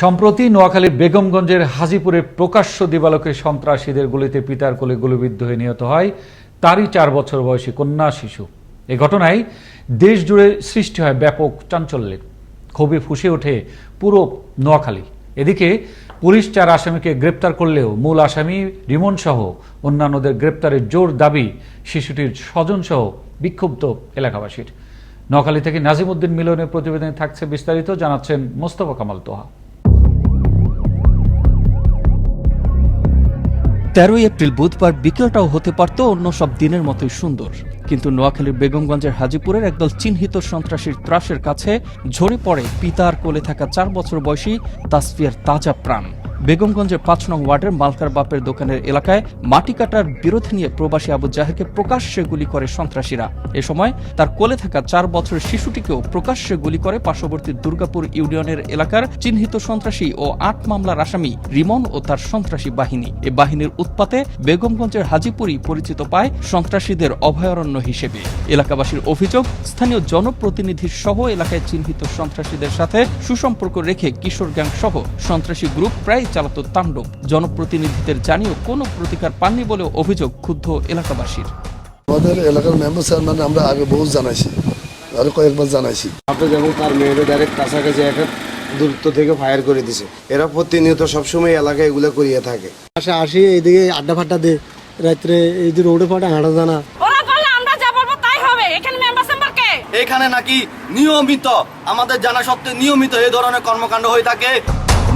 সম্প্রতি নোয়াখালীর বেগমগঞ্জের হাজিপুরে প্রকাশ্য দিবালোকে সন্ত্রাসীদের গুলিতে পিতার কোলে গুলিবিদ্ধ হয়ে নিহত হয় তারই চার বছর বয়সী কন্যা শিশু। এ ঘটনায় দেশ জুড়ে সৃষ্টি হয় ব্যাপক চাঞ্চল্যের। ক্ষোভে ফুসে ওঠে পুরো নোয়াখালী। এদিকে পুলিশ চার আসামিকে গ্রেপ্তার করলেও মূল আসামি রিমন সহ অন্যান্যদের গ্রেপ্তারের জোর দাবি শিশুটির স্বজনসহ বিক্ষুব্ধ এলাকাবাসীর। নোয়াখালী থেকে নাজিমুদ্দিন মিলনের প্রতিবেদনে থাকছে বিস্তারিত, জানাচ্ছেন মোস্তফা কামাল তোহা। তেরোই এপ্রিল বুধবার বিকেলটাও হতে পারত অন্য সব দিনের মতোই সুন্দর। কিন্তু নোয়াখালীর বেগমগঞ্জের হাজিপুরের একদল চিহ্নিত সন্ত্রাসীর ত্রাসের কাছে ঝরে পড়ে পিতার কোলে থাকা চার বছর বয়সী তাসফিয়ার তাজা প্রাণ। বেগমগঞ্জের পাঁচ নং ওয়ার্ডের মালকার বাপের দোকানের এলাকায় মাটি কাটার বিরোধ নিয়ে প্রবাসী আবু জাহেরকে প্রকাশ্যে গুলি করে সন্ত্রাসীরা। এ সময় তার কোলে থাকা চার বছরের শিশুটিকেও প্রকাশ্যে গুলি করে পার্শ্ববর্তী দুর্গাপুর ইউনিয়নের এলাকার চিহ্নিত সন্ত্রাসী ও আট মামলার আসামি রিমন ও তার সন্ত্রাসী বাহিনী। এ বাহিনীর উৎপাতে বেগমগঞ্জের হাজিপুরই পরিচিত পায় সন্ত্রাসীদের অভয়ারণ্য হিসেবে। এলাকাবাসীর অভিযোগ, স্থানীয় জনপ্রতিনিধির সহ এলাকায় চিহ্নিত সন্ত্রাসীদের সাথে সুসম্পর্ক রেখে কিশোর গ্যাং সহ সন্ত্রাসী গ্রুপ প্রায় চালাতো তাণ্ডব। জনপ্রতিনিধিদের জানিয়েও কোনো প্রতিকার পাননি বলেও অভিযোগ ক্ষুব্ধ এলাকাবাসীর। আমাদের এলাকার মেম্বার চেয়ারম্যান আমরা আগে বহু জানাইছি আরও কয়েকবার জানাইছি। আপনার যেমন তার মেয়েদের ডাইরেক্ট কাছাকাছি একটা দূরত্ব থেকে ফায়ার করে দিছে এরা প্রতিনিয়ত সবসময় এলাকায় এগুলো করিয়ে থাকে। আসে আসি এইদিকে আড্ডা ফাড্ডা দে রাত্রে এই যে রোডে ফাটে হাঁটা জানা ওরা বললে আমরা যা বলব তাই হবে এখানে মেম্বার সেম্বার কে? এখানে নাকি নিয়মিত আমাদের জানা সত্ত্বে নিয়মিত এই ধরনের কর্মকাণ্ড হয়ে থাকে।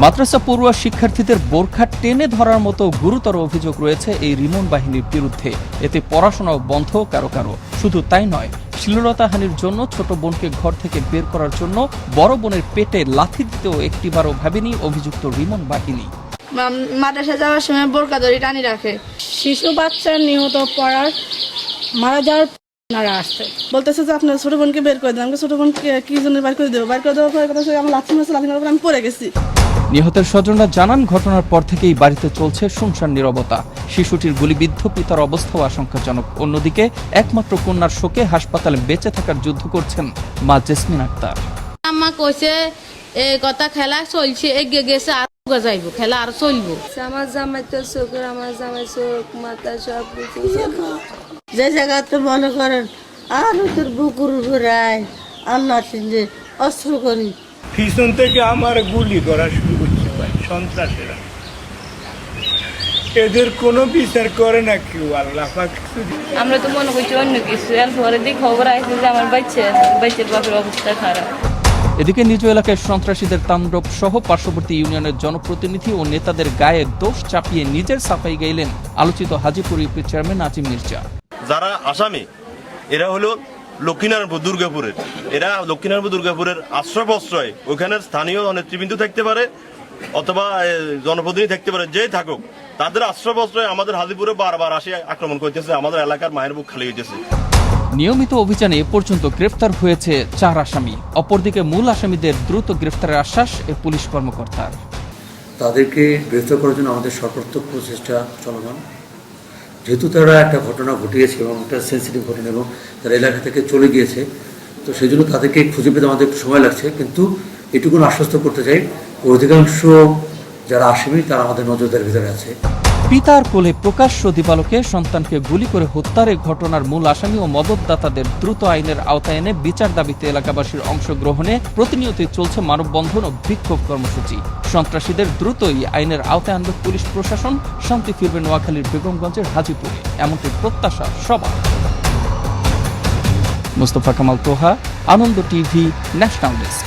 মাদ্রাসা পড়ুয়া শিক্ষার্থীদের বোরখা টেনে ধরার মতো গুরুতর অভিযোগ রয়েছে এই রিমন বাহিনীর বিরুদ্ধে। এতে পড়াশোনাও বন্ধ কারও কারও। শুধু তাই নয় শ্লীলতাহানির জন্য ছোট বোনকে ঘর থেকে বের করার জন্য বড় বোনের পেটে লাথি দিতেও একটিবারও ভাবেনি অভিযুক্ত রিমন বাহিনী। মাদ্রাসা যাওয়ার সময় বোরকা দড়ি টানি রাখে। শিশু বাচ্চা নিহত পড়ার মারা যাওয়ার নারা আসছে। বলতেছে যে আপনার ছোট বোনকে বের করে দেন। আমাকে ছোট বোনকে কি জন্য বের করে দেবো? বের করে দেওয়ার পরে কথা আমার লাথি মারছে লাথি মারার পরে আমি পড়ে গেছি। নিহতের স্বজনরা জানান ঘটনার পর থেকেই বাড়িতে চলছে শুনশান নিরবতা। শিশুটির গুলিবিদ্ধ পিতার অবস্থাও আশঙ্কাজনক। অন্যদিকে একমাত্র কন্যার শোকে হাসপাতালে বেঁচে থাকার যুদ্ধ করছেন মা জেসমিন আক্তার। আম্মা কইছে এই কথা খেলা চলছে এগিয়ে গেছে আর যাইব খেলা আর চলবো। আমার জামাই তো চোখের আমার জামাই চোখ মাথা সব কিছু যে জায়গাতে মনে করেন আর তোর বুকুর ঘুরায় আল্লাহ যে অস্ত্র করি। পিছন থেকে আমার গুলি করা শুরু ভাই সন্ত্রাসীরা। এদের কোনো বিচার করে না কেউ আল্লাহ আমরা তো মনে করছি অন্য কিছু। এরপরে দিয়ে খবর আসছে যে আমার বাচ্চা বাচ্চার বাপের অবস্থা খারাপ। এদিকে নিজ এলাকায় সন্ত্রাসীদের তাণ্ডব সহ পার্শ্ববর্তী ইউনিয়নের জনপ্রতিনিধি ও নেতাদের গায়ে দোষ চাপিয়ে নিজের সাফাই গাইলেন আলোচিত হাজিপুর ইউপি চেয়ারম্যান আজিম মির্জা। যারা আসামি এরা হলো লক্ষ্মীনারায়ণপুর দুর্গাপুরের। এরা লক্ষ্মীনারায়ণপুর দুর্গাপুরের আশ্রয় প্রশ্রয় ওখানের স্থানীয় নেতৃবৃন্দ থাকতে পারে অথবা জনপ্রতিনিধি থাকতে পারে যেই থাকুক তাদের আশ্রয় প্রশ্রয় আমাদের হাজিপুরে বারবার আসে আক্রমণ করতেছে আমাদের এলাকার মায়ের বুক খালি হইতেছে। নিয়মিত অভিযানে এ পর্যন্ত গ্রেফতার হয়েছে চার আসামি। অপরদিকে মূল আসামিদের দ্রুত গ্রেফতারের আশ্বাস এ পুলিশ কর্মকর্তার। তাদেরকে গ্রেফতার করার জন্য আমাদের সর্বাত্মক প্রচেষ্টা চলমান। যেহেতু তারা একটা ঘটনা ঘটিয়েছে এবং একটা সেন্সিটিভ ঘটনা এবং তারা এলাকা থেকে চলে গিয়েছে তো সেই জন্য তাদেরকে খুঁজে পেতে আমাদের একটু সময় লাগছে। কিন্তু এটুকুন আশ্বস্ত করতে চাই, অধিকাংশ যারা আসামি, তারা আমাদের নজরদারির ভিতরে আছে। পিতার কোলে প্রকাশ্য দিবালোকে সন্তানকে গুলি করে হত্যার ঘটনার মূল আসামি ও মদতদাতাদের দ্রুত আইনের আওতায় এনে বিচার দাবিতে এলাকাবাসীর অংশগ্রহণে প্রতিনিয়তই চলছে মানববন্ধন ও বিক্ষোভ কর্মসূচি। সন্ত্রাসীদের দ্রুতই আইনের আওতায় আনবে পুলিশ প্রশাসন, শান্তি ফিরবে নোয়াখালীর বেগমগঞ্জের হাজিপুরে। এমনটি প্রত্যাশা সবার। Mostafa Kamal Toha, Ananda TV, national desk.